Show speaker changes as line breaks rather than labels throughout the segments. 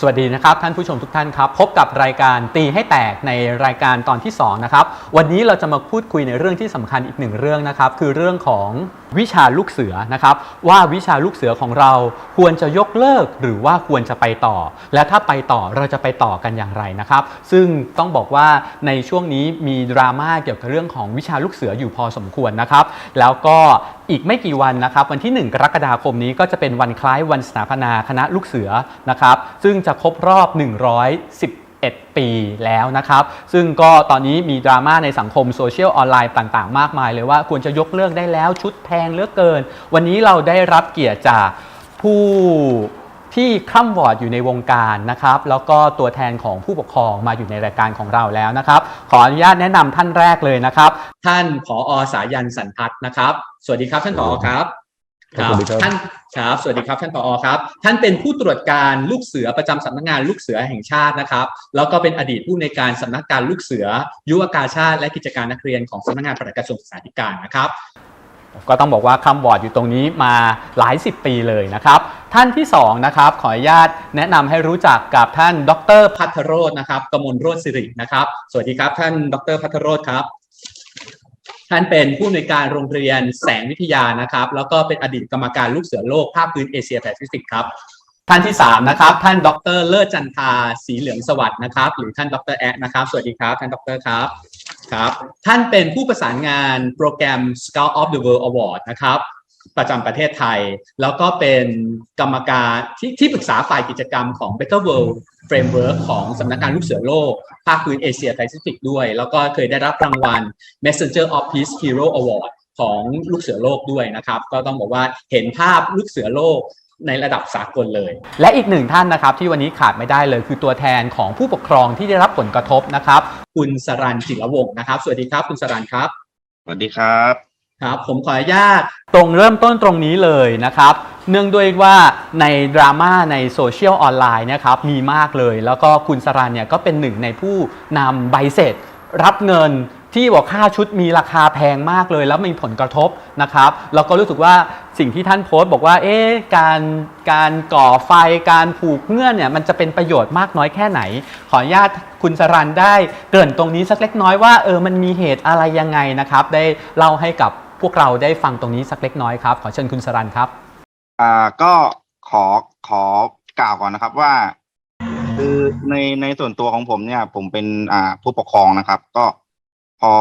สวัสดีนะครับ ท่านผู้ชมทุกท่านครับ พบกับรายการตีให้แตกในรายการตอนที่ 2 นะครับ วันนี้เราจะมาพูดคุยในเรื่องที่สำคัญอีกหนึ่งเรื่องนะครับ คือเรื่องของวิชาลูกเสือนะครับ ว่าวิชาลูกเสือของเราควรจะยกเลิกหรือว่าควรจะไปต่อ และถ้าไปต่อเราจะไปต่อกันอย่างไรนะครับ ซึ่งต้องบอกว่าในช่วงนี้มีดราม่าเกี่ยวกับเรื่องของวิชาลูกเสืออยู่พอสมควรนะครับแล้วก็ อีกไม่กี่วันนะครับวันที่ 1 กรกฎาคมนี้ก็จะเป็นวันคล้ายวันสถาปนาคณะลูกเสือนะครับซึ่งจะครบรอบ111ปีแล้วนะครับ ซึ่งก็ตอนนี้มีดราม่าในสังคมโซเชียลออนไลน์ต่างๆ มากมายเลยว่าควรจะยกเลิกได้แล้วชุดแพงเหลือเกิน วันนี้เราได้รับเกียรติจากผู้ ที่คร่ำวอดอยู่ในวงการนะครับ แล้วก็ตัวแทนของผู้ปกครองมาอยู่ในรายการของเราแล้วนะครับ ขออนุญาตแนะนำท่านแรกเลยนะครับ ท่านผอสายันสันพัฒน์นะครับ สวัสดีครับท่านผอครับ
ครับสวัสดีครับ
ท่านครับสวัสดีครับท่านผอครับ ท่านเป็นผู้ตรวจการลูกเสือประจำสำนักงานลูกเสือแห่งชาตินะครับ แล้วก็เป็นอดีตผู้ในวยการสำนักการลูกเสือ ยุวกาชาติและกิจการนักเรียนของสำนักงานปลัดกระทรวงศึกษาธิการนะครับ ก็ต้องบอกว่าคำวอร์ดอยู่ตรงนี้มาหลายสิบปีเลยนะครับ ท่านที่สองนะครับขออนุญาตแนะนำให้รู้จักกับท่านดรพัทรโรจน์นะครับกมลโรจสิรินะครับ สวัสดีครับท่านดรพัทรโรจน์ครับท่านเป็นผู้อำนวยการโรงเรียนแสงวิทยานะครับ แล้วก็เป็นอดีตกรรมการลูกเสือโลกภาคพื้นเอเชียแปซิฟิกครับท่านที่สามนะครับท่านดรเลิศจันทาสีเหลืองสวัสดิ์นะครับ หรือท่านดรแอะนะครับ สวัสดีครับ ท่านดรครับ ครับท่านเป็นผู้ประสานงานโปรแกรม Scout of the World Award นะครับประจำประเทศไทย แล้วก็เป็นกรรมการที่ที่ปรึกษาฝ่ายกิจกรรมของ Better World Framework ของสำนักงานลูกเสือโลก ภาคพื้นเอเชียแปซิฟิกด้วย แล้วก็เคยได้รับรางวัล Messenger of Peace Hero Award ของลูกเสือโลกด้วยนะครับ ก็ต้องบอกว่าเห็นภาพลูกเสือโลก ในระดับสากลเลย และอีกหนึ่งท่านนะครับที่วันนี้ขาดไม่ได้เลยคือตัวแทนของผู้ปกครองที่ได้รับผลกระทบนะครับ คุณสรันจิรวงศ์นะครับ สวัสดีครับ คุณสรันครับ
สวัสดีครับ
ครับผมขออนุญาตตรงเริ่มต้นตรงนี้เลยนะครับ เนื่องด้วยว่าในดราม่าในโซเชียลออนไลน์นะครับมีมากเลย แล้วก็คุณสรันเนี่ยก็เป็นหนึ่งในผู้นำใบเสร็จ รับเงิน ที่บอกค่าชุดมีราคาแพงมากเลย แล้วมีผลกระทบนะครับแล้วก็รู้สึกว่าสิ่งที่ท่านโพสต์บอกว่าเอ๊ะการการก่อไฟการผูกเงื่อนเนี่ยมันจะเป็นประโยชน์มากน้อยแค่ไหน ขออนุญาตคุณสรันได้เกริ่นตรงนี้สักเล็กน้อยว่าเออมันมีเหตุอะไรยังไงนะครับ ได้เล่าให้กับพวกเราได้ฟังตรงนี้สักเล็กน้อยครับ ขอเชิญคุณสรันครับ
อ่าก็ขอขอกล่าวก่อนนะครับว่า คือในในส่วนตัวของผมเนี่ย ผมเป็นอ่าผู้ปกครองนะครับ ก็ อ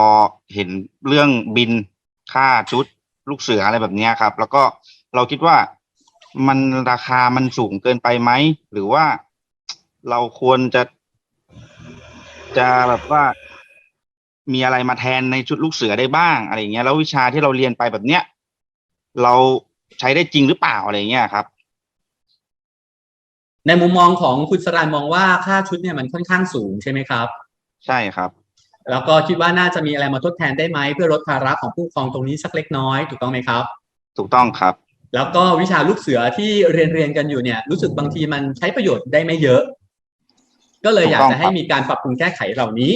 เห็นเรื่องบินค่าชุดลูกเสืออะไรแบบเนี้ยครับ แล้วก็เราคิดว่ามันราคามันสูงเกินไปไหม หรือว่าเราควรจะ จะแบบว่ามีอะไรมาแทนในชุดลูกเสือได้บ้างอะไรอย่างเงี้ยแล้ววิชาที่เราเรียนไปแบบเนี้ยเราใช้ได้จริงหรือเปล่าอะไรเงี้ยครับ
ในมุมมองของคุณสรันมองว่าค่าชุดเนี่ยมันค่อนข้างสูงใช่ไหมครับ
ใช่ครับ
แล้วก็คิดว่าน่าจะมีอะไรมาทดแทนได้ไหมเพื่อลดภาระของผู้ปกครองตรงนี้สักเล็กน้อยถูกต้องไหมครับ
ถูกต้องครับ
แล้วก็วิชาลูกเสือที่เรียนเรียนกันอยู่เนี่ย รู้สึกบางทีมันใช้ประโยชน์ได้ไม่เยอะ ก็เลยอยากจะให้มีการปรับปรุงแก้ไขเหล่านี้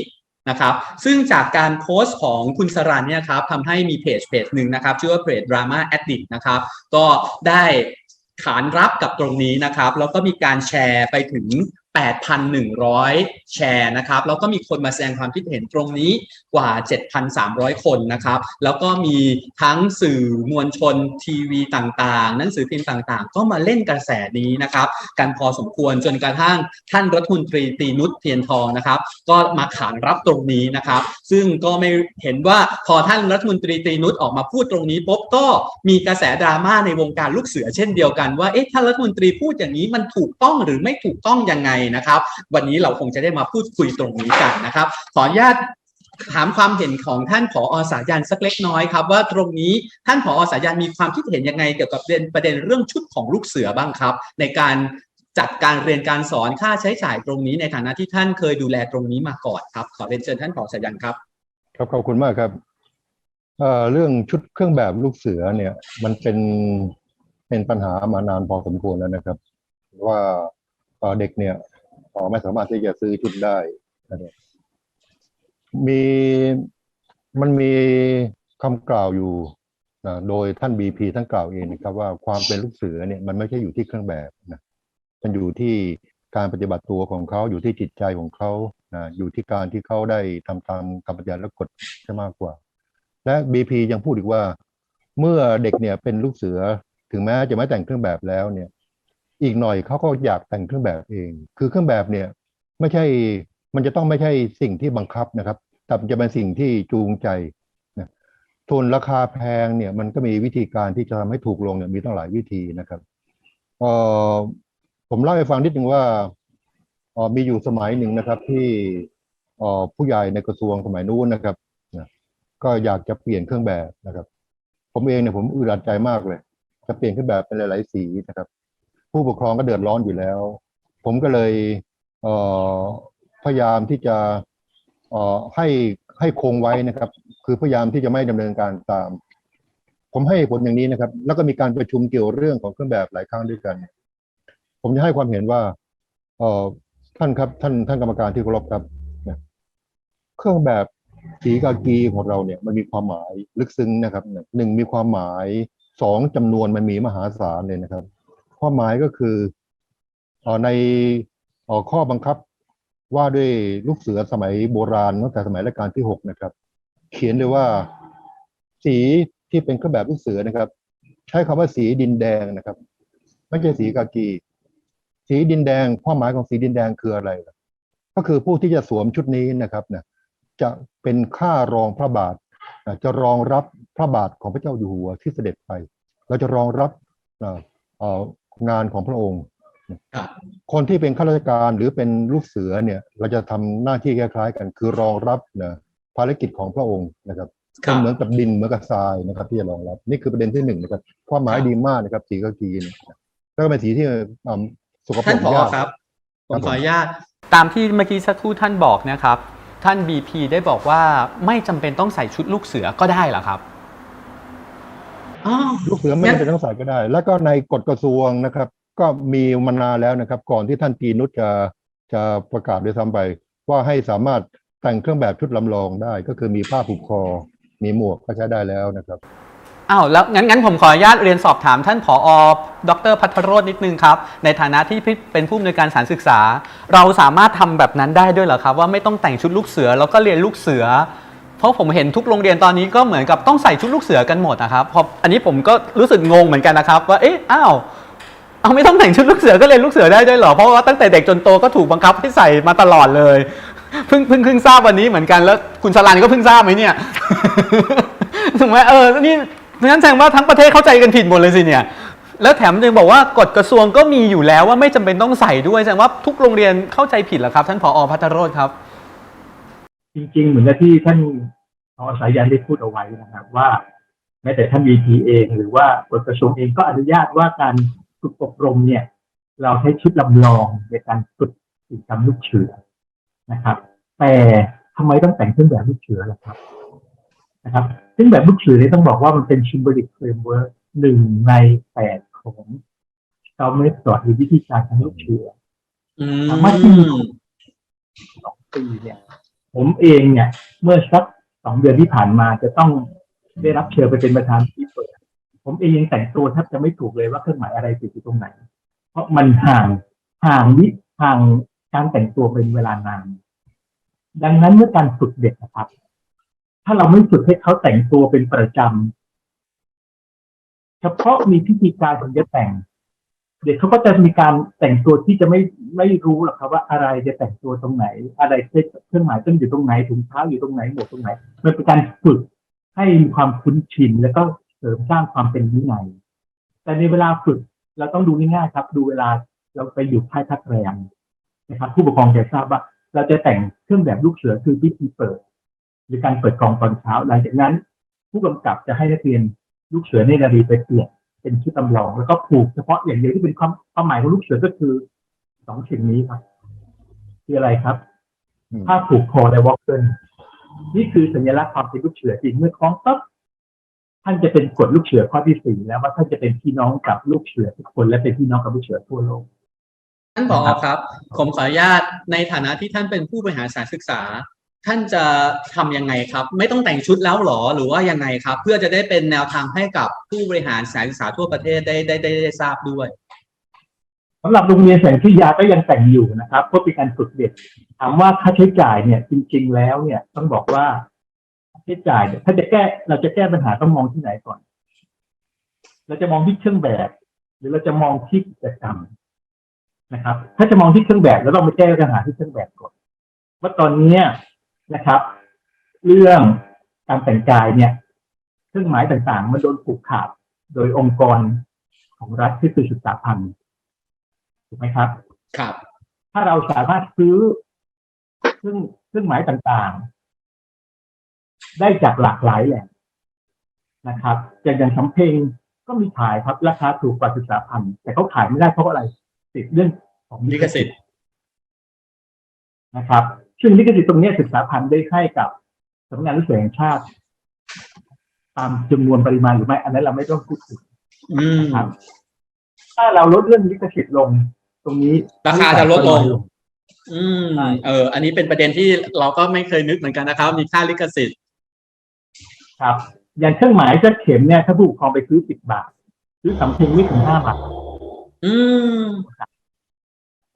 นะครับ ซึ่งจากการโพสต์ของคุณสรันเนี่ยครับทำให้มีเพจเพจหนึ่งนะครับ ชื่อว่าเพจ drama addict นะครับ ก็ได้ขานรับกับตรงนี้นะครับ แล้วก็มีการแชร์ไปถึง 8,100 แชร์นะครับ แล้วก็มีคนมาแสดงความคิดเห็นตรงนี้กว่า 7,300 คนนะครับ แล้วก็มีทั้งสื่อมวลชนทีวีต่างๆ หนังสือพิมพ์ต่างๆ ก็มาเล่นกระแสนี้นะครับกันพอสมควรจนกระทั่งท่านรัฐมนตรีตีนุชเทียนทองนะครับ ก็มาขานรับตรงนี้นะครับ ซึ่งก็ไม่เห็นว่าพอท่านรัฐมนตรีตีนุชออกมาพูดตรงนี้ปุ๊บก็มีกระแสดราม่าในวงการลูกเสือเช่นเดียวกันว่าเอ๊ะท่านรัฐมนตรีพูดอย่างนี้มันถูกต้องหรือไม่ถูกต้องยังไงนะครับ วันนี้เราคงจะได้มาพูดคุยตรงนี้กันนะครับ ขออนุญาตถามความเห็นของท่านผอสายันสักเล็กน้อยครับ ว่าตรงนี้ท่านผอสายันมีความคิดเห็นยังไงเกี่ยวกับประเด็นเรื่องชุดของลูกเสือบ้างครับ ในการจัดการเรียนการสอนค่าใช้จ่ายตรงนี้ในฐานะที่ท่านเคยดูแลตรงนี้มาก่อนครับ ขอเรียนเชิญท่านผอสายันครับ
ครับขอบคุณมากครับเรื่องชุดเครื่องแบบลูกเสือเนี่ย มันเป็นเป็นปัญหามานานพอสมควรแล้วนะครับ ว่าเอ่อเด็กเนี่ย อ่อไม่สามารถที่จะซื้อชุดได้นะครับมีมันมีคำกล่าวอยู่นะโดยท่านบีพีท่านกล่าวเองนะครับ ว่าความเป็นลูกเสือเนี่ยมันไม่ใช่อยู่ที่เครื่องแบบนะมันอยู่ที่การปฏิบัติตัวของเขาอยู่ที่จิตใจของเขานะอยู่ที่การที่เขาได้ทำตามคำปฏิญาณและกฎจะมากกว่า และ BP ยังพูดอีกว่า เมื่อเด็กเนี่ยเป็นลูกเสือถึงแม้จะไม่แต่งเครื่องแบบแล้วเนี่ย อีกหน่อยเขาก็อยากแต่งเครื่องแบบเอง คือเครื่องแบบเนี่ยไม่ใช่มันจะต้องไม่ใช่สิ่งที่บังคับนะครับแต่จะเป็นสิ่งที่จูงใจนะทุนราคาแพงเนี่ยมันก็มีวิธีการที่จะทำให้ถูกลงเนี่ยมีตั้งหลายวิธีนะครับเอ่อผมเล่าให้ฟังนิดนึงว่าเอ่อมีอยู่สมัยหนึ่งนะครับที่เอ่อผู้ใหญ่ในกระทรวงสมัยนู้นนะครับนะก็อยากจะเปลี่ยนเครื่องแบบนะครับ ผมเองเนี่ยผมอึดอัดใจมากเลย จะเปลี่ยนเครื่องแบบเป็นหลาย ๆ สีนะครับ ผู้ปกครองก็เดือดร้อนอยู่แล้ว ผมก็เลยเพยายามที่จะให้ให้คงไว้นะครับ คือพยายามที่จะไม่ดำเนินการตาม ผมให้ผลอย่างนี้นะครับ แล้วก็มีการประชุมเกี่ยวเรื่องของเครื่องแบบหลายครั้งด้วยกัน ผมจะให้ความเห็นว่าท่านครับ ท่านท่านกรรมการที่เคารพครับเครื่องแบบสีกากีของเราเนี่ยมันมีความหมายลึกซึ้งนะครับหนึ่งมีความหมายสองจำนวนมันมีมหาศาลเลยนะครับ ความหมายก็คืออในออข้อบังคับว่าด้วยลูกเสือสมัยโบราณตั้งแต่สมัยรัชกาลที่หกนะครับ เขียนเลยว่า สีที่เป็นเครื่องแบบลูกเสือนะครับ ใช้คำว่าสีดินแดงนะครับ ไม่ใช่สีกากี สีดินแดงความหมายของสีดินแดงคืออะไร ก็คือผู้ที่จะสวมชุดนี้นะครับนะจะเป็นข้ารองพระบาทจะรองรับพระบาทของพระเจ้าอยู่หัวที่เสด็จไป เราจะรองรับ งานของพระองค์
ครับ
คนที่เป็นข้าราชการหรือเป็นลูกเสือเนี่ย เราจะทำหน้าที่คล้ายๆกัน คือรองรับนะภารกิจของพระองค์นะครับ
ครั
เป็น
บ
เหมือนกับดินเหมือนกับทรายนะครับ ที่จะรองรับ นี่คือประเด็นที่หนึ่งนะครับความหมาย
ครับ
ดีมากนะครับ สีกากีเนี่ยแล้วก็เป็นสีที่อ่าสกปร
ท่าน
ก
ผอยา
ก
ครับผ
ครั
ม
บ
ขออนุญาต
ตามที่เมื่อกี้สักครู่ท่านบอกนะครับ ท่าน BP ได้บอกว่าไม่จำเป็นต้องใส่ชุดลูกเสือก็ได้เหรอครับ
อ๋อ
ลูกเสือไม่
งั้น
จำเป็นต้องใส่ก็ได้ แล้วก็ในกฎกระทรวงนะครับ ก็มีมานานแล้วนะครับ ก่อนที่ท่านตีนุชจะจะประกาศด้วยซ้ำไป ว่าให้สามารถแต่งเครื่องแบบชุดลำลองได้ ก็คือมีผ้าผูกคอ มีหมวกก็ใช้ได้แล้วนะครับ
อ้าวแล้วงั้นงั้นผมขออนุญาตเรียนสอบถามท่านผอดรพัทรโรจน์นิดนึงครับ ในฐานะที่เป็นผู้อำนวยการสารศึกษา เราสามารถทำแบบนั้นได้ด้วยเหรอครับ ว่าไม่ต้องแต่งชุดลูกเสือแล้วก็เรียนลูกเสือ เพราะผมเห็นทุกโรงเรียนตอนนี้ก็เหมือนกับต้องใส่ชุดลูกเสือกันหมดนะครับพออันนี้ผมก็รู้สึกงงเหมือนกันนะครับ ว่าเอ๊ะอ้าวเอาไม่ต้องแต่งชุดลูกเสือก็เรียนลูกเสือได้ด้วยเหรอเพราะว่าตั้งแต่เด็กจนโตก็ถูกบังคับให้ใส่มาตลอดเลยเพิ่งเพิ่งเพิ่งทราบวันนี้เหมือนกันแล้วคุณสลันก็เพิ่งทราบไหมเนี่ยถูกไหมเออนี่งั้นแสดงว่าทั้งประเทศเข้าใจกันผิดหมดเลยสิเนี่ยแล้วแถมยังบอกว่ากฎกระทรวงก็มีอยู่แล้วว่าไม่จำเป็นต้องใส่ด้วยแสดงว่าทุกโรงเรียนเข้าใจผิดเหรอครับ ท่านผอพัทรโรจน์ครับ
จริง ๆ เหมือนกับที่ท่านพอสายันได้พูดเอาไว้นะครับ ว่าแม้แต่ท่าน VP เอง หรือว่ากฎกระทรวงเองก็อนุญาตว่าการฝึกอบรมเนี่ย เราใช้ชุดลำลองในการฝึกกิจกรรมลูกเสือนะครับ แต่ทำไมต้องแต่งเครื่องแบบลูกเสือล่ะครับนะครับเครื่องแบบลูกเสือเนี่ยต้องบอกว่ามันเป็น symbolic framework หนึ่งในแปดของเราเมธอดหรือวิธีการทางลูกเสือ
อื
สามารถที่
ม
สองปีเนี่ย ผมเองเนี่ย เมื่อสักสองเดือนที่ผ่านมาจะต้องได้รับเชิญไปเป็นประธานที่เปิดผมเองยังแต่งตัวแทบจะไม่ถูกเลยว่าเครื่องหมายอะไรติดอยู่ตรงไหน เพราะมันห่างห่างวิห่างการแต่งตัวเป็นเวลานาน ดังนั้นเมื่อการฝึกเด็กนะครับ ถ้าเราไม่ฝึกให้เขาแต่งตัวเป็นประจำเฉพาะมีพิธีการถึงจะแต่ง เด็กเขาก็จะมีการแต่งตัวที่จะไม่ไม่รู้หรอกครับว่าอะไรจะแต่งตัวตรงไหน อะไรเครื่องหมายต้องอยู่ตรงไหนถุงเท้าอยู่ตรงไหนหมวกตรงไหนมันเป็นการฝึกให้มีความคุ้นชินแล้วก็เสริมสร้างความเป็นวินัยแต่ในเวลาฝึกเราต้องดูง่ายๆครับ ดูเวลาเราไปอยู่ค่ายพักแรมนะครับ ผู้ปกครองจะทราบว่า เราจะแต่งเครื่องแบบลูกเสือคือพิธีเปิด หรือการเปิดกองตอนเช้าหลังจากนั้น ผู้กำกับจะให้นักเรียนลูกเสือในนารีไปเปลี่ยน เป็นชุดจำลอง แล้วก็ผูกเฉพาะอย่างเดียวที่เป็นความความหมายของลูกเสือก็คือสองสิ่งนี้ครับ คืออะไรครับ
อืม
ผ้าผูกคอและวอลเกิลนี่คือสัญลักษณ์ความเป็นลูกเสือจริงเมื่อคล้องปั๊บท่านจะเป็นกฎลูกเสือข้อที่สี่แล้วว่าท่านจะเป็นพี่น้องกับลูกเสือทุกคนและเป็นพี่น้องกับลูกเสือทั่วโลก
ท่านผอครับ ผมขออนุญาตในฐานะที่ท่านเป็นผู้บริหารสถารศึกษา ท่านจะทำยังไงครับ ไม่ต้องแต่งชุดแล้วหรอหรือว่ายังไงครับ เพื่อจะได้เป็นแนวทางให้กับผู้บริหารสารศึกษาทั่วประเทศได้ได้ได้ได้ทราบด้วย
เอำ
หรับโรงเรียนแสงพิทยาก็ยังแต่งอยู่นะครับเพราะเป็นการฝึกเด็กถามว่าค่าใช้จ่ายเนี่ย จริง ๆ แล้วเนี่ยต้องบอกว่าค่าใช้จ่ายเนี่ยถ้าจะแก้เราจะแก้ปัญหาต้องมองที่ไหนก่อน เราจะมองที่เครื่องแบบ หรือเราจะมองที่กิจกรรมนะครับ ถ้าจะมองที่เครื่องแบบเราต้องไปแก้ปัญหาที่เครื่องแบบก่อนว่าตอนเนี้ย นะครับ เรื่องการแต่งกายเนี่ยเครื่องหมายต่างๆมันโดนผูกขาดโดยองค์กรของรัฐที่คือศึกษาพันธ์ถูกไหมครับ
ครับ
ถ้าเราสามารถซื้อเครื่องเครื่องหมายต่างๆ ได้จากหลากหลายแหล่งนะครับอย่างอย่างสำเพ็งก็มีขายครับ ราคาถูกกว่าศึกษาพันธ์แต่เขาขายไม่ได้เพราะอะไรติดเรื่องของ
ลิขสิทธิ์
นะครับ ซึ่งลิขสิทธิ์ตรงเนี้ยศึกษาพันธ์ได้ให้กับสำนักงานวิจัยแห่งชาติ ตามจำนวนปริมาณหรือไม่ อันนั้นเราไม่ต้องพูดถึง
อืม
นะครับถ้าเราลดเรื่องลิขสิทธิ์ลง ตรงนี้
ราคาจะลดลง
น้อย
อืม
ใช่
เออ อันนี้เป็นประเด็นที่เราก็ไม่เคยนึกเหมือนกันนะครับ มีค่าลิขสิทธิ์
ครับ อย่างเครื่องหมายเสื้อเข็มเนี่ยถ้าผู้ปกครองไปซื้อสิบบาท ซื้อสำเพ็งไม่ถึงห้าบาท
อืม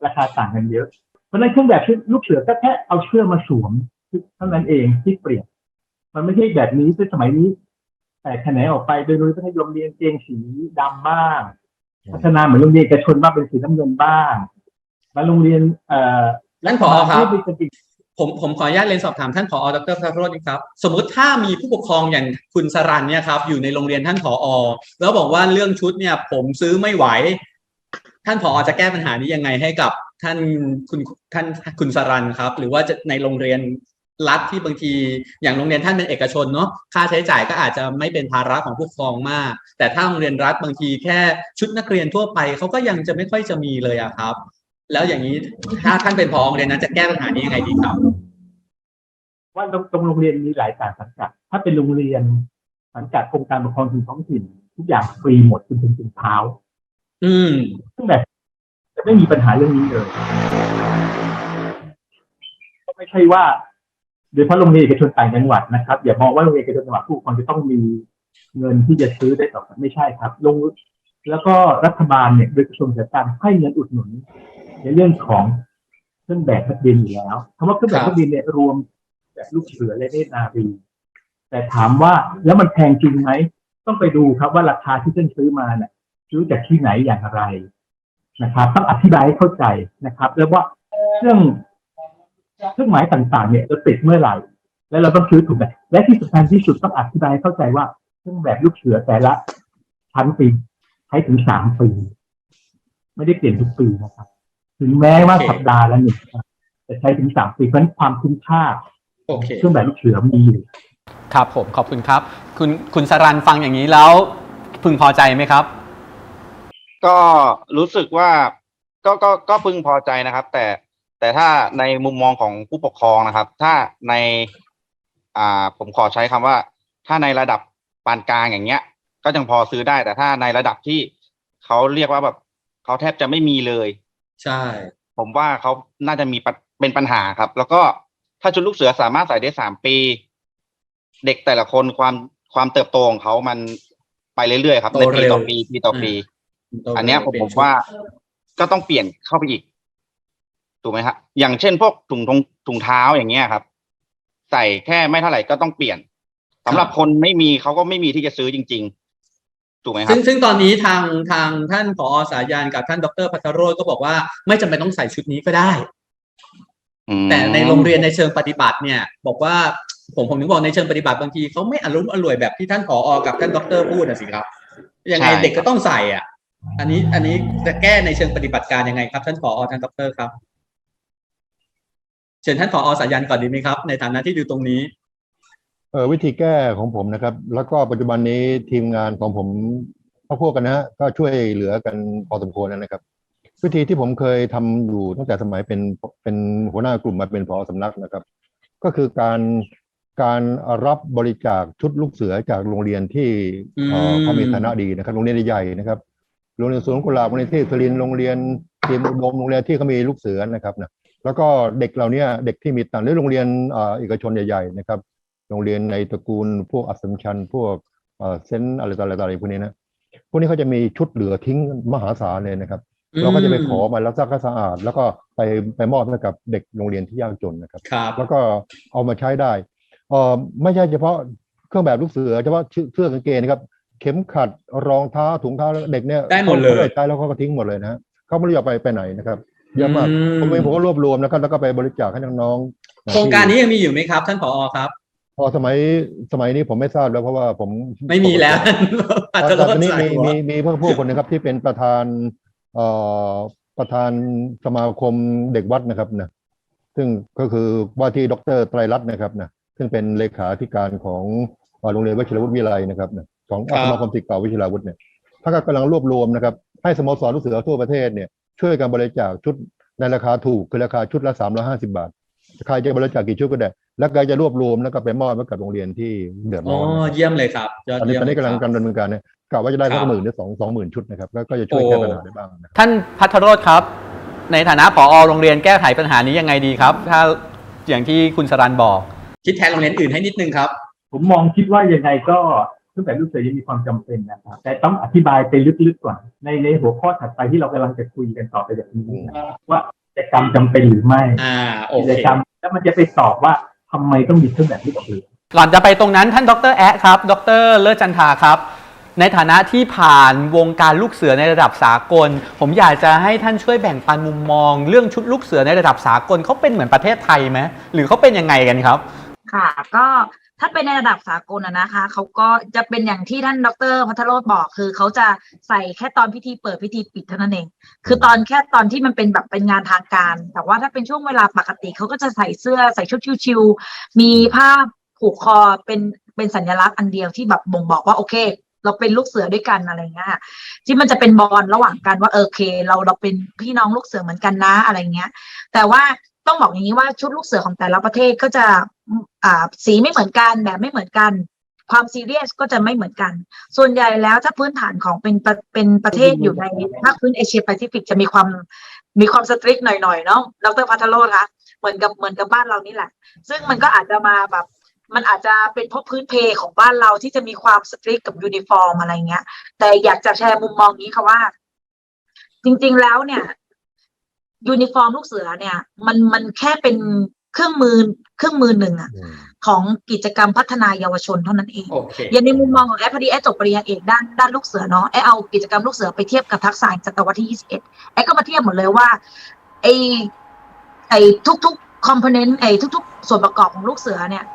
ราคาต่างกันเยอะ เพราะฉะนั้นเครื่องแบบชุดลูกเสือก็แค่เอาเชือกมาสวมเท่านั้นเองที่เปลี่ยนมันไม่ใช่แบบนี้ในสมัยนี้ แต่แขนงออกไปโดยโดยมัธยมเรียนเกงสีดำบ้างพัฒนาเหมือนโรงเรียนเอกชนบ้างเป็นสีน้ำเงินบ้างมาโรงเรียน เอ่อ
นั่นพอครับ
ไม่เป็นจริง
ผมผมขออนุญาตเรียนสอบถามท่านผอ ดรพระโรจน์ครับ สมมุติถ้ามีผู้ปกครองอย่างคุณสรันเนี่ยครับ อยู่ในโรงเรียนท่านผอ แล้วบอกว่าเรื่องชุดเนี่ย ผมซื้อไม่ไหว ท่านผอจะแก้ปัญหานี้ยังไงให้กับ ท่านคุณท่านคุณสรันครับ หรือว่าจะในโรงเรียนรัฐที่บางทีอย่างโรงเรียนท่านเป็นเอกชนเนาะค่าใช้จ่ายก็อาจจะไม่เป็นภาระของผู้ปกครองมาก แต่ถ้าโรงเรียนรัฐบางทีแค่ชุดนักเรียนทั่วไปเขาก็ยังจะไม่ค่อยจะมีเลยอะครับ แล้วอย่างนี้ถ้าท่านเป็นผอโรงเรียนนั้นจะแก้ปัญหานี้ยังไงดีครับ
ว่าตรงตรงโรงเรียนมีหลายสายสังกัด ถ้าเป็นโรงเรียนสังกัดองค์การปกครองส่วนท้องถิ่น ทุกอย่างฟรีหมดจนถึงถึงเท้า
อืม
ซึ่งแบบจะ ไม่มีปัญหาเรื่องนี้เลยก็ไม่ใช่ว่าโดยเฉพาะโรงเรียนเอกชนต่างจังหวัดนะครับ อย่ามองว่าโรงเรียนเอกชนจังหวัดผู้ครองจะต้องมีเงินที่จะซื้อได้ต่อไปไม่ใช่ครับลงแล้วก็รัฐบาลเนี่ยโดยกระทรวงศึกษาธิการให้เงินอุดหนุน ในเรื่องของเครื่องแบบนักเรียนอยู่แล้วคำว่าเครื่องแบบ
ครับ
นักเรียนเนี่ยรวมแบบลูกเสือและเนตรนารีแต่ถามว่าแล้วมันแพงจริงไหมต้องไปดูครับว่าราคาที่ท่านซื้อมาเนี่ยซื้อจากที่ไหนอย่างไร นะครับ ต้องอธิบายให้เข้าใจนะครับ แล้วว่าเครื่องเครื่องหมายต่างๆ เนี่ยเราติดเมื่อไหร่ แล้วเราต้องซื้อถูกไหมและที่สำคัญที่สุดต้องอธิบายให้เข้าใจว่าเครื่องแบบลูกเสือแต่ละชั้นปีใช้ถึงสามปี ไม่ได้เปลี่ยนทุกปีนะครับ ถึงแม้ว่า
โอเค
สัปดาห์ละหนึ่งครั้งแต่ใช้ถึงสามปีเพราะฉะนั้นความคุ้มค่า
โอเค
เครื่องแบบลูกเสือมีอยู่
ครับผมขอบคุณครับ คุณคุณสรันฟังอย่างนี้แล้วพึงพอใจไหมครับ
ก็รู้สึกว่าก็ก็ก็พึงพอใจนะครับ แต่แต่ถ้าในมุมมองของผู้ปกครองนะครับ ถ้าใน อ่า ผมขอใช้คำว่า ถ้าในระดับปานกลางอย่างเงี้ย ก็ยังพอซื้อได้ แต่ถ้าในระดับที่เขาเรียกว่าแบบเขาแทบจะไม่มีเลย
ใช่
ผมว่าเขาน่าจะมีปัญเป็นปัญหาครับ แล้วก็ถ้าชุดลูกเสือสามารถใส่ได้สามปี เด็กแต่ละคนความความเติบโตของเขามันไปเรื่อยๆครับ
โต
ในปี
เร็ว
ต่อปีปีต่อปี อันเนี้ยผมผมว่าก็ต้องเปลี่ยนเข้าไปอีก ถูกไหมครับอย่างเช่นพวกถุงถุงถุงเท้าอย่างเงี้ยครับ ใส่แค่ไม่เท่าไหร่ก็ต้องเปลี่ยนสำหรับคนไม่มีเขาก็ไม่มีที่จะซื้อจริง ๆ ถูกไหมครั
ซึ่
บ
งซึ่งตอนนี้ทางทางท่านผอสายันกับท่านดรพัทรโรจน์ก็บอกว่า ไม่จำเป็นต้องใส่ชุดนี้ก็ได้
อืม
แต่ในโรงเรียนในเชิงปฏิบัติเนี่ย บอกว่าผมผมถึงบอกในเชิงปฏิบัติบางทีเขาไม่อารมณ์อร่วยแบบที่ท่านผอกับท่านดรพูดนะสิครับยังไงเด็กก็ต้องใส่อะ อันนี้อันนี้จะแก้ในเชิงปฏิบัติการยังไงครับท่านผอท่านดรครับ เชิญท่านผอสายันก่อนดีไหมครับ ในฐานะที่อยู่ตรงนี้
เออวิธีแก้ของผมนะครับ แล้วก็ปัจจุบันนี้ทีมงานของผมพวกพวกกันนะฮะก็ช่วยเหลือกันพอสมควรนะครับ วิธีที่ผมเคยทำอยู่ตั้งแต่สมัยเป็นเป็นหัวหน้ากลุ่มมาเป็นผอสำนักนะครับ ก็คือการการรับบริจาคชุดลูกเสือจากโรงเรียนที่เอ่อ
อืม
เขามีฐานะดีนะครับ โรงเรียนใหญ่ๆนะครับ โรงเรียนสวนกุหลาบโรงเรียนเทพศรินทร์โรงเรียนเตรียมอุดมโรงเรียนที่เขามีลูกเสือนะครับนะแล้วก็เด็กเหล่านี้เด็กที่มีตังค์หรือโรงเรียนเอ่อเอกชนใหญ่ๆนะครับ โรงเรียนในตระกูลพวกอัสสัมชัญพวกเอ่อเซนต์อะไรต่ออะไรต่ออะไรพวกนี้นะพวกนี้เขาจะมีชุดเหลือทิ้งมหาศาลเลยนะครับเราก็จะไปขอมาแล้วซักให้สะอาด แล้วก็ไปไปมอบให้กับเด็กโรงเรียนที่ยากจนนะครับ
ครับ
แล้วก็เอามาใช้ได้เออไม่ใช่เฉพาะเครื่องแบบลูกเสือเฉพาะเสื้อกางเกงนะครับ เข็มขัดรองเท้าถุงเท้าเด็กเนี่ย
ได้หมดเลย
ขาใช้แล้วเขาก็ทิ้งหมดเลยนะฮะเขาไม่รู้จะไปไปไหนนะครับเยอะมาก
อื
ผมเองผมก็รวบรวมนะครับแล้วก็ไปบริจาคให้น้องๆ
โครงการนี้ยังมีอยู่ไหมครับ ท่านผอครับ
พอสมัยสมัยนี้ผมไม่ทราบแล้วเพราะว่าผม
ไม่มีแล้ว
ต
อาจ
อน
จะ
ตอนนี้
ใส่
มี
หัว
มีมีเพื่อนผู้คนนะครับ ที่เป็นประธานเอ่อประธานสมาคมเด็กวัดนะครับนะซึ่งก็คือว่าที่ดรไตรรัตน์นะครับนะซึ่งเป็นเลขาธิการของเอ่อโรงเรียนวชิรวุฒิวิไลนะครับนะ ของ
ครับ
สมาคมศิษย์เก่าวิชิราวุฒิเนี่ยท่านก็กำลังรวบรวมนะครับ ให้สโมสรลูกเสือทั่วประเทศเนี่ยช่วยกันบริจาคชุดในราคาถูกคือราคาชุดละ350บาทใครจะบริจาคกี่ชุดก็ได้ แล้วก็จะรวบรวมแล้วก็ไปมอบให้กับโรงเรียนที่เดือด
อ๋
ร้
อ
อนนะครับ
เยี่ยมเลยครับยอด
ตอนนี้
เยี่ยม
ตอนนี้กำลัง
เลยครับ
กำลังดำเนินการเนี่ยกะว่าจะได้สั
ค
ก
รับ
หมื่นหรือสองสองหมื่นชุดนะครับก็ก็จะช่วย
โอ้
แก้ปัญหาได้บ้างนะครับ
ท่านพัทรโรธครับ ในฐานะผอโรงเรียนแก้ไขปัญหานี้ยังไงดีครับ ถ้าอย่างที่คุณสรันบอก
คิดแทนโรงเรียนอื่นให้นิดนึงครับ
ผมมองคิดว่ายังไงก็ เครื่องแบบลูกเสือยังมีความจำเป็นนะครับ แต่ต้องอธิบายไปลึกๆก่อน ในในหัวข้อถัดไปที่เรากำลังจะคุยกันต่อไปจากนี้นะว่ากิจกรรมจำเป็นหรือไม่
อ่าโอ
กิ
เค
จกรรมแล้วมันจะไปตอบว่าทำไมต้องมีเครื่องแบบลูกเสือ
ก่อนจะไปตรงนั้นท่านดรแอะครับ ดรเลิศจันทาครับ ในฐานะที่ผ่านวงการลูกเสือในระดับสากล ผมอยากจะให้ท่านช่วยแบ่งปันมุมมอง เรื่องชุดลูกเสือในระดับสากลเขาเป็นเหมือนประเทศไทยไหมหรือเขาเป็นยังไงกันครับ
ค่ะ ก็ ถ้าเป็นในระดับสากลนะนะคะเขาก็จะเป็นอย่างที่ท่านดรพัทรโรธบอกคือเขาจะใส่แค่ตอนพิธีเปิดพิธีปิดเท่านั้นเอง คือตอนแค่ตอนที่มันเป็นแบบเป็นงานทางการ แต่ว่าถ้าเป็นช่วงเวลาปกติเขาก็จะใส่เสื้อใส่ชุดชิวๆมีผ้าผูกคอเป็นเป็นสัญลักษณ์อันเดียวที่แบบบ่งบอกว่าโอเค เราเป็นลูกเสือด้วยกันอะไรเงี้ยค่ะที่มันจะเป็นบอลระหว่างกันว่าเออโอเค เราเราเป็นพี่น้องลูกเสือเหมือนกันนะอะไรเงี้ย แต่ว่าต้องบอกอย่างนี้ว่าชุดลูกเสือของแต่ละประเทศก็จะ อ่าสีไม่เหมือนกันแบบไม่เหมือนกัน ความซีเรียสก็จะไม่เหมือนกัน ส่วนใหญ่แล้วถ้าพื้นฐานของเป็นเป็นประเทศอยู่ในภาคพื้นเอเชียแปซิฟิกจะมีความมีความสตริกหน่อยๆเนาะดรพัทโรธคะเหมือนกับเหมือนกับบ้านเรานี่แหละ ซึ่งมันก็อาจจะมาแบบมันอาจจะเป็นเพราะพื้นเพของบ้านเราที่จะมีความสตริกกับยูนิฟอร์มอะไรเงี้ย แต่อยากจะแชร์มุมมองนี้ค่ะว่า จริง ๆแล้วเนี่ย ยูนิฟอร์มลูกเสือเนี่ย มันมันแค่เป็น เครื่องมือเครื่องมือหนึ่งอะ
อืม
ของกิจกรรมพัฒนายเยาวชนเท่านั้นเอง
โอเค
อย่างในมุมมองของแอปพอดีแอปจบปริญญาเอกด้านด้านลูกเสือเนาะแอปเอากิจกรรมลูกเสือไปเทียบกับทักษะแห่งศตวรรษที่ 21 แอปก็มาเทียบหมดเลยว่าไอไอทุกๆคอมโพเนนต์ไอทุก ๆ ส่วนประกอบของลูกเสือเนี่ย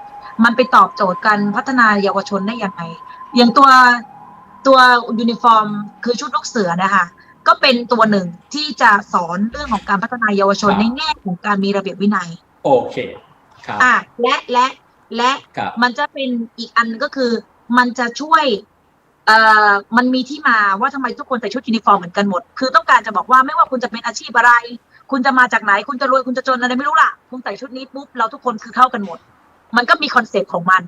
มันไปตอบโจทย์การพัฒนาเยาวชนได้ยังไงอย่างตัวตัวยูนิฟอร์มคือชุดลูกเสือนะคะก็เป็นตัวหนึ่งที่จะสอนเรื่องของการพัฒนาเยาวชน
ครับ
ในแง่ของการมีระเบียบวินัย
โอเคครับ
อะและและและ
ครับ
มันจะเป็นอีกอันก็คือ มันจะช่วยเอ่อมันมีที่มาว่าทำไมทุกคนใส่ชุดยูนิฟอร์มเหมือนกันหมด คือต้องการจะบอกว่าไม่ว่าคุณจะเป็นอาชีพอะไร คุณจะมาจากไหน คุณจะรวยคุณจะจนอะไรไม่รู้ล่ะ คุณใส่ชุดนี้ปุ๊บเราทุกคนคือเท่ากันหมด มันก็มีคอนเซ็ปต์ของมัน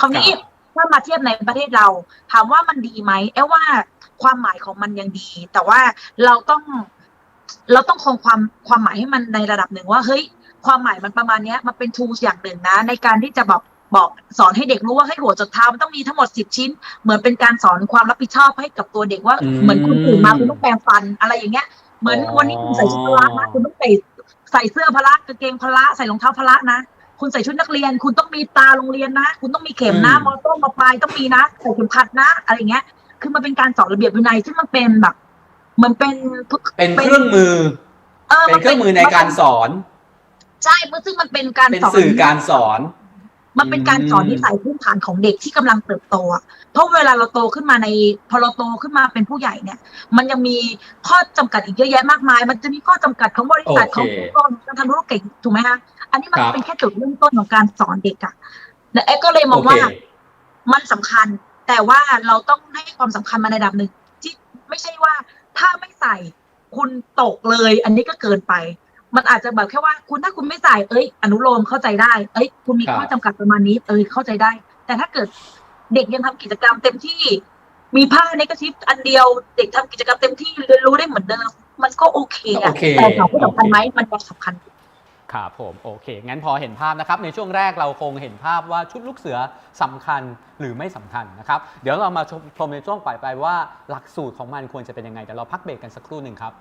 คราวนี้
ครับ
ถ้ามาเทียบในประเทศเรา ถามว่ามันดีไหมแอ้ว่าความหมายของมันยังดี แต่ว่าเราต้อง เราต้องคงความความหมายให้มันในระดับหนึ่งว่าเฮ้ย ความหมายมันประมาณเนี้ยมันเป็น tools อย่างหนึ่งนะ ในการที่จะบอกบอกสอนให้เด็กรู้ว่าให้หัวจดเท้ามันต้องมีทั้งหมดสิบชิ้น เหมือนเป็นการสอนความรับผิดชอบให้กับตัวเด็กว่า
อืม
เหมือนคุณตื่นมาคุณต้องแปรงฟันอะไรอย่างเงี้ย เหมือน
อ๋อ
วันนี้คุณใส่ชุดพละนะคุณต้องใส่ใส่เสื้อพละกางเกงพละใส่รองเท้าพละนะคุณใส่ชุดนักเรียน คุณต้องมีตาโรงเรียนนะ คุณต้องมีเข็มนะ
อืม
มอต้นมอปลายต้องมีนะใส่เข็มขัดนะ อะไรอย่างเงี้ย คือมันเป็นการสอนระเบียบวินัยซึ่งมันเป็นแบบเหมันเป็น
เป็นเครื่องมือ
เออ
เป็นเครื่องมือในการสอน
ใช่ซึ่งมันเป็นการ
เป็น
สอน
สื่อการสอน
มันเป็นการสอน
อืม
นิสัยพื้นฐานของเด็กที่กำลังเติบโตอะเพราะเวลาเราโตขึ้นมาในพอเราโตขึ้นมาเป็นผู้ใหญ่เนี่ย มันยังมีข้อจำกัดอีกเยอะแยะมากมาย มันจะมีข้อจำกัดของบริษัท
โอเค
ขององค์กรของการทำธุรกิจถูกไหมคะอันนี้มัน
ครับ
เป็นแค่จุดเริ่มต้นของการสอนเด็กอะและเอ๊ะก็เลยม
โอ
อง
เค
ว่ามันสำคัญ แต่ว่าเราต้องให้ความสำคัญมาในระดับหนึ่งที่ไม่ใช่ว่าถ้าไม่ใส่คุณตกเลย อันนี้ก็เกินไป มันอาจจะแบบแค่ว่าคุณถ้าคุณไม่ใส่เอ้ย อนุโลมเข้าใจได้ เอ้ย คุณมี
ครับ
ข้อจำกัดประมาณนี้ เอ้ยเข้าใจได้ แต่ถ้าเกิดเด็กยังทำกิจกรรมเต็มที่ มีผ้าในกระชิบอันเดียว เด็กทำกิจกรรมเต็มที่เรียนรู้ได้เหมือนเดิมมันก็โอเค
โอ
อะ
เค
แต่ถามว่าสำคัญไหมมันก็สำคัญ
ครับผมโอเค งั้นพอเห็นภาพนะครับ ในช่วงแรกเราคงเห็นภาพว่าชุดลูกเสือสำคัญหรือไม่สำคัญนะครับ เดี๋ยวเรามาชมชมในช่วงปลายไปว่าหลักสูตรของมันควรจะเป็นยังไงเดี๋ยวเราพักเบรกกันสักครู่หนึ่งครับ